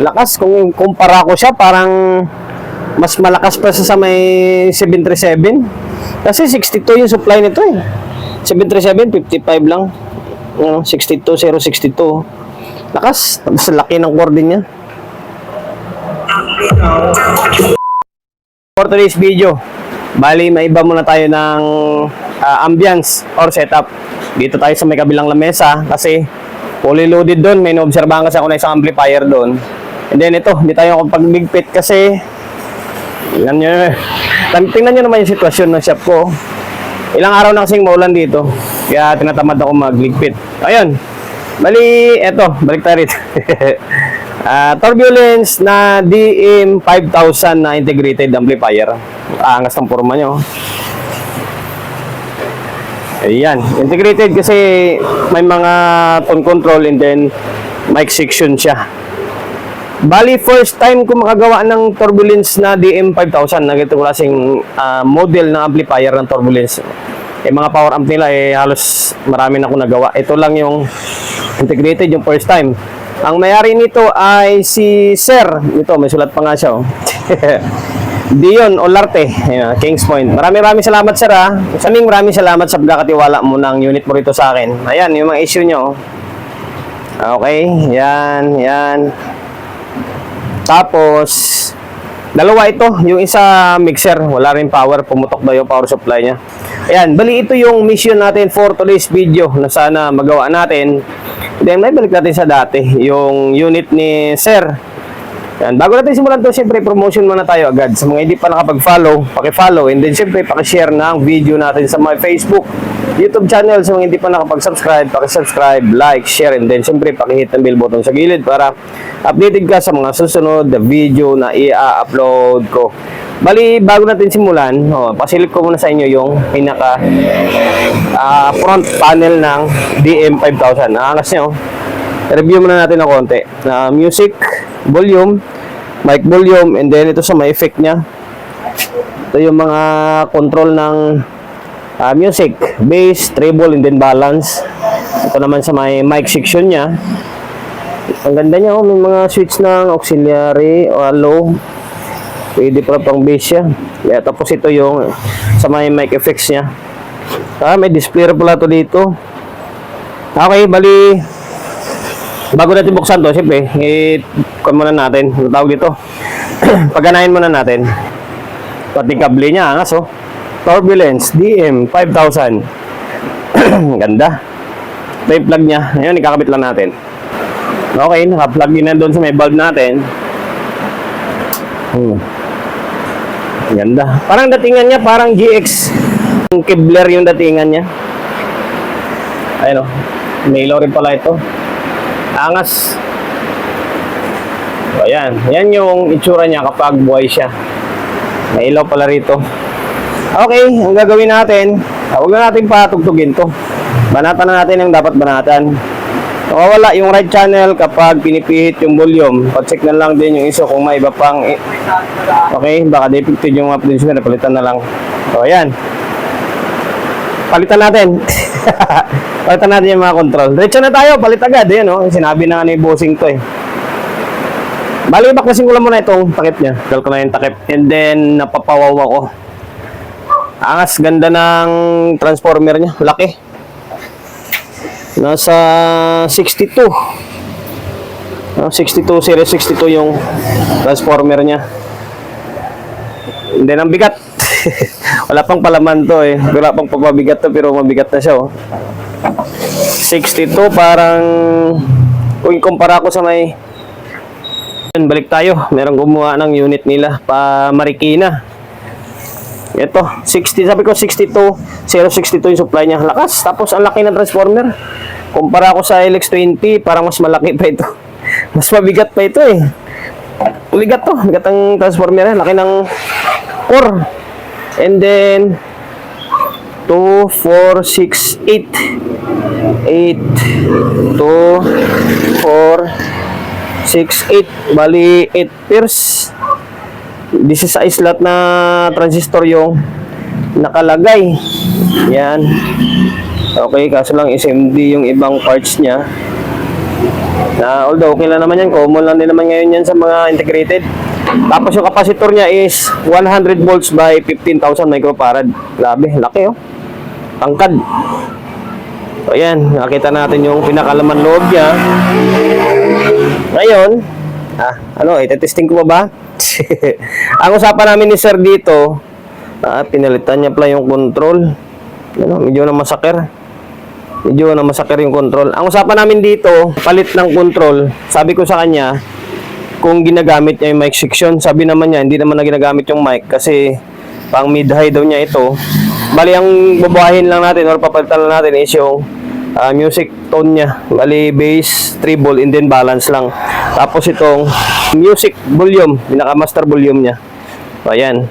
Lakas, kung kumpara ko siya, parang mas malakas pa sa may 737. Kasi 62 yung supply nito eh. 737, 55 lang. Ano, 62, 062. Lakas. Tapos laki ng core din niya. For today's video, bali maiba muna tayo ng ah, ambience or setup. Dito tayo sa may kabilang lamesa kasi fully loaded doon. May naobserbahan kasi ako na isang amplifier doon. And then ito, hindi tayo kapag-bigpit kasi nyo, Tan- tingnan nyo naman yung sitwasyon ng shop ko. Ilang araw na kasing maulan dito. Kaya tinatamad ako magligpit. Ayun. Bali, eto, balik tayo rito. Ah, turbulence na DM5000 na integrated amplifier. Aangas ng forma nyo. Ayan, integrated kasi may mga tone control and then mic section siya. Bali, first time ko makagawa ng turbulence na DM5000 na ganito klaseng ah, model ng amplifier ng turbulence. Eh, mga power amp nila, eh, halos marami na ako nagawa. Ito lang yung integrated yung first time. Ang mayari nito ay si Sir. Ito, may sulat pa nga siya. Oh. Dion Olarte, Kings Point. Maraming maraming salamat sir ha. Saning maraming salamat sa pagkakatiwala mo ng unit mo rito sa akin. Ayan, yung mga issue nyo. Okay, yan, yan. Tapos, dalawa ito. Yung isa mixer, wala rin power. Pumutok daw yung power supply niya. Ayan, bali ito yung mission natin for today's video na sana magawa natin. Then, may balik natin sa dati. Yung unit ni Sir. Yan. Bago natin simulan to, siyempre promotion muna tayo agad. Sa mga hindi pa nakapag-follow, paki-follow. And then siyempre paki-share ng video natin sa my Facebook, YouTube channel. Sa mga hindi pa nakapag-subscribe, paki-subscribe, like, share. And then siyempre paki-hit ng bell button sa gilid para updated ka sa mga susunod na video na i-upload ko. Bali, bago natin simulan, oh, pasilip ko muna sa inyo yung pinaka ah, front panel ng DM5000. Nakangas nyo. Review muna natin ng konti. Na music, volume, mic volume, and then ito sa may effect niya. Ito yung mga control ng ah, music, bass, treble, and then balance. Ito naman sa may mic section niya. Ang ganda niya, oh, may mga switch ng auxiliary o low. Pwede pala pang bass siya. Yeah, tapos ito yung sa may mic effects niya. Ah, may display pala to dito. Okay, bali bago natin buksan to, siyempre, i-kuha muna natin. Ang tawag dito. Paganahin muna natin. Pati kable niya, angas oh. Turbulence DM 5000. Ganda. Ito yung plug niya. Ayun, ikakabit lang natin. Okay, naka-plug din na doon sa may bulb natin. Hmm. Ganda. Parang datingan niya, parang GX. Yung Kevlar yung datingan niya. Ayun o. May ilaw rin pala ito. Angas. Ayan. Yan yung itsura niya kapag buhay siya. May ilaw pala rito. Okay, ang gagawin natin, ah, huwag na natin patugtugin to. Banatan na natin yung dapat banatan. Nawawala yung right channel kapag pinipihit yung volume. Pa-check na lang din yung iso kung may iba pang... Okay, baka defected yung mga producer palitan na lang. So, ayan. Palitan natin. palitan natin yung mga control. Diretso na tayo, palit agad. Ayan, oh. Sinabi na nga ni bossing to eh. Bali, baklasin ko lang muna itong takip niya. Dal ko na yung takip. And then, napapawaw ako. Angas, ganda ng transformer niya. Laki. Nasa 62. Ah, 62, series 62 yung transformer niya. And then, ang bigat. Wala pang palaman to eh. Wala pang pagbabigat to pero mabigat na siya oh. 62 parang kung ikumpara ko sa may Yun, balik tayo. Merong gumawa ng unit nila pa Marikina. Ito, 60, sabi ko 62, 062 yung supply niya. Lakas, tapos ang laki ng transformer. Kumpara ko sa LX20, parang mas malaki pa ito. Mas mabigat pa ito eh. Mabigat to, mabigat ang transformer. Laki ng core. And then, 2, 4, 6, 8. 8, 2, 4, 6, 8. Bali, 8 pairs. This is a slot na transistor yung nakalagay. Yan. Okay, kaso lang SMD yung ibang parts niya. Na although okay lang naman yan, common lang din naman ngayon yan sa mga integrated. Tapos yung capacitor niya is 100 volts by 15,000 microfarad. Grabe, laki oh. Tangkad. So ayan, nakita natin yung pinakalaman loob niya. Ngayon, ah, ano, ite-testing ko pa ba? Ang usapan namin ni Sir dito, ah, pinalitan niya pala yung control. Ano, medyo na masakir. Medyo na masakir yung control. Ang usapan namin dito, palit ng control. Sabi ko sa kanya, kung ginagamit niya yung mic section, sabi naman niya, hindi naman na ginagamit yung mic kasi pang mid-high daw niya ito. Bali, ang babahin lang natin or papalitan lang natin is yung ah, music tone niya. Bali, bass, treble, and then balance lang. Tapos itong music volume, pinaka-master volume niya. So, ayan.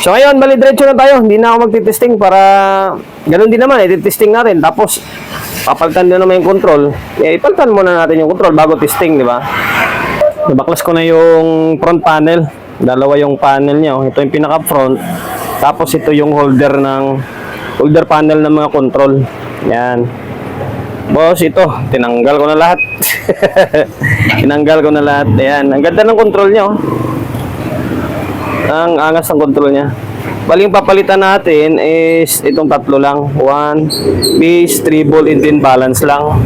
So ngayon, bali diretso na tayo. Hindi na ako magti-testing para ganun din naman, i-testing natin. Tapos papalitan din naman yung control. Eh, ipalitan muna natin yung control bago testing, di ba? Nabaklas ko na yung front panel. Dalawa yung panel niya. oh. Ito yung pinaka front. Tapos ito yung holder ng holder panel ng mga control. Yan. Boss, ito, tinanggal ko na lahat. tinanggal ko na lahat. Ayan, ang ganda ng control niya, oh. Ang angas ng control niya. Bali yung papalitan natin is itong tatlo lang. One, bass, treble, and then balance lang.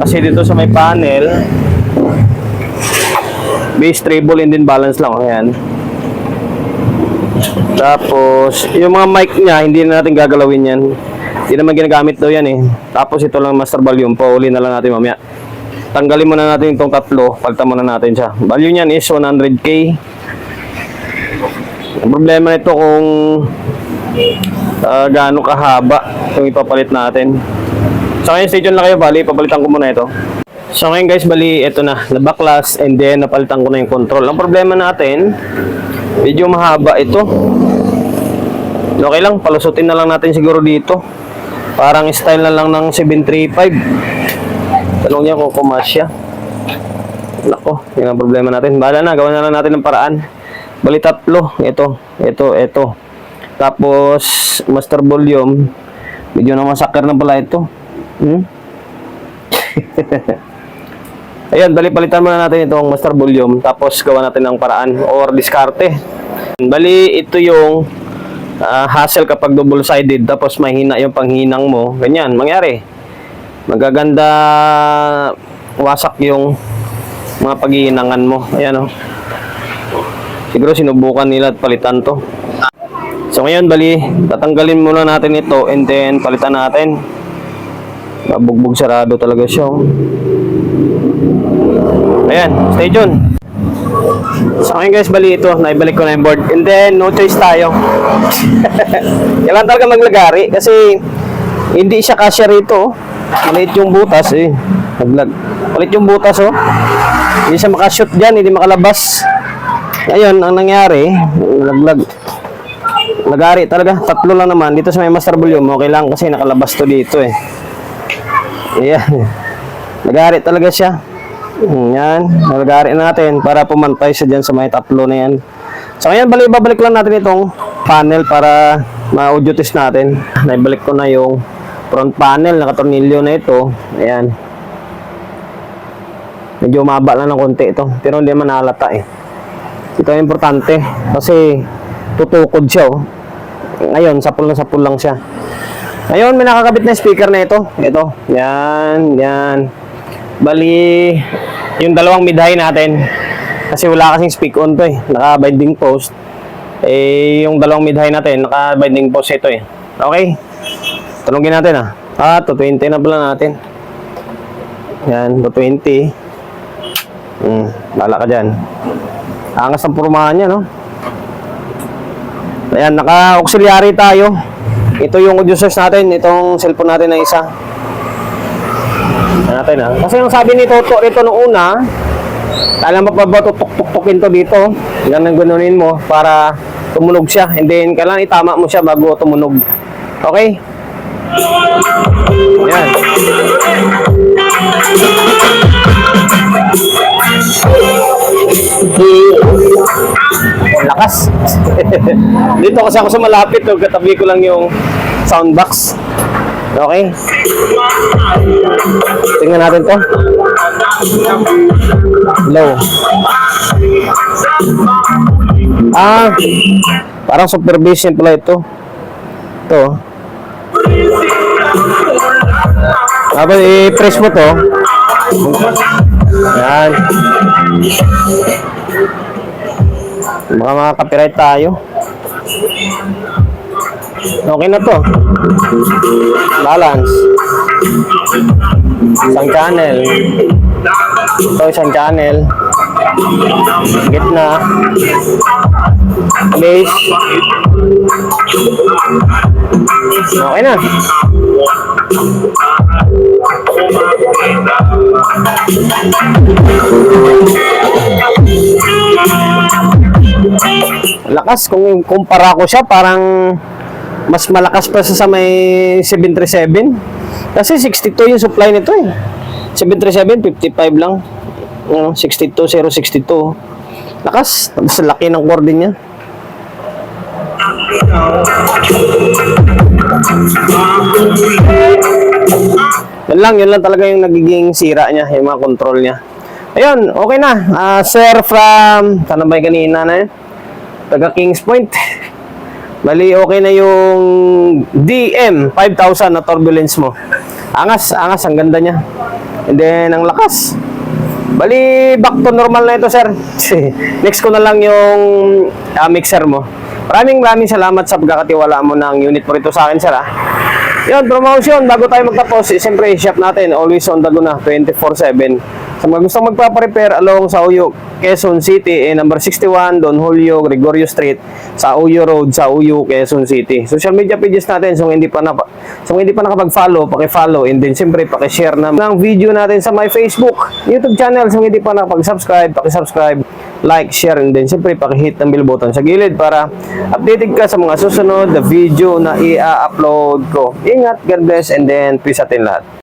Kasi dito sa may panel, bass, treble, and then balance lang. Ayan. Tapos, yung mga mic niya, hindi na natin gagalawin yan. Hindi naman ginagamit daw yan eh. Tapos ito lang master volume, pauli na lang natin mamaya. Tanggalin muna natin itong tatlo, palitan muna natin siya. Value niyan is 100k. Ang problema nito kung uh, gaano kahaba itong ipapalit natin. So ngayon, stay tuned lang kayo, bali, papalitan ko muna ito. So ngayon guys, bali, ito na, nabaklas and then napalitan ko na yung control. Ang problema natin, medyo mahaba ito. Okay lang, palusutin na lang natin siguro dito. Parang style na lang ng 735. Tanong niya kung kumasya. Nako, yun ang problema natin. Bahala na, gawa na lang natin ng paraan. Bali tatlo. Ito, ito, ito. Tapos, master volume. Medyo na masakar na pala ito. Hmm? Ayan, bali palitan muna natin itong master volume. Tapos, gawa natin ng paraan or diskarte. Bali, ito yung ah, hassle kapag double-sided. Tapos, mahina yung panghinang mo. Ganyan, mangyari. Magaganda wasak yung mga paghihinangan mo. Ayan, oh. Siguro sinubukan nila at palitan to. So ngayon bali, tatanggalin muna natin ito and then palitan natin. Mabugbog sarado talaga siya. oh. Ayan, stay tuned. So ngayon guys, bali ito, naibalik ko na yung board. And then, no choice tayo. Kailangan talaga maglagari kasi hindi siya kasya rito. oh. Maliit yung butas eh. Naglag. Maliit yung butas oh. Hindi siya makashoot dyan, hindi makalabas. Ngayon, ang nangyari, nalaglag. Lagari talaga, tatlo lang naman. Dito sa may master volume, okay lang kasi nakalabas to dito eh. Ayan. Lagari talaga siya. Hmm, Yan, nalagari natin para pumantay siya dyan sa may tatlo na yan. So ngayon, balik, babalik lang natin itong panel para ma-audio test natin. Naibalik ko na yung front panel, nakatornilyo na ito. Ayan. Medyo maba lang ng konti ito. Pero hindi man nalata eh. Ito ang importante kasi tutukod siya oh. Ngayon, sapul na sapul lang siya. Ngayon, may nakakabit na speaker na ito. Ito. Yan, yan. Bali, yung dalawang mid-high natin. Kasi wala kasing speak on to eh. Naka-binding post. Eh, yung dalawang mid-high natin, naka-binding post ito eh. Okay? Tanungin natin ah. Ah, to 20 na pala natin. Yan, to 20. Hmm, bala ka dyan. Angas ng purumahan niya, no? Ayan, naka-auxiliary tayo. Ito yung audio source natin, itong cellphone natin na isa. Natin, ha? Kasi yung sabi ni Toto rito nung una, alam mo pa ba tutok-tuktukin to dito? Ganun ganunin mo para tumunog siya. And then, kailangan itama mo siya bago tumunog. Okay? Ayan. Lakas. Dito kasi ako sa malapit, katabi ko lang yung sound box. Okay. Tingnan natin to. Low. Ah, parang supervision pala ito. Ito. Tapos i-press mo to. Yan. Baka mga copyright tayo. Okay na to. Balance. Isang channel. Ito isang channel. Gitna. Base. Okay na. Lakas kung kumpara ko siya parang mas malakas pa sa may 737. Kasi 62 yung supply nito eh. 737 55 lang. Ano, 62 062. Lakas, tapos laki ng core niya. Yun lang, yun lang talaga yung nagiging sira niya, yung mga control niya. Ayun, okay na. Ah, sir from, saan ba yung kanina na yun? Taga Kings Point. Bali, okay na yung DM 5000 na turbulence mo. Angas, angas, ang ganda niya. And then, ang lakas. Bali, back to normal na ito, sir. Next ko na lang yung ah, mixer mo. Maraming maraming salamat sa pagkakatiwala mo ng unit mo rito sa akin, sir. Ah. Yun, promotion. Bago tayo magtapos, siyempre, shop natin. Always on the go na, 24-7. Sa mga gustong magpaparepair along sa Uyo, Quezon City, eh, number 61, Don Julio, Gregorio Street, sa Uyo Road, sa Uyo, Quezon City. Social media pages natin, so hindi pa na so hindi pa nakapag-follow, paki-follow, and then siyempre paki-share na ng video natin sa my Facebook, YouTube channel, so hindi pa nakapag-subscribe, paki-subscribe, like, share, and then siyempre paki-hit ng bell button sa gilid para updated ka sa mga susunod na video na i-upload ko. Ingat, God bless, and then peace atin lahat.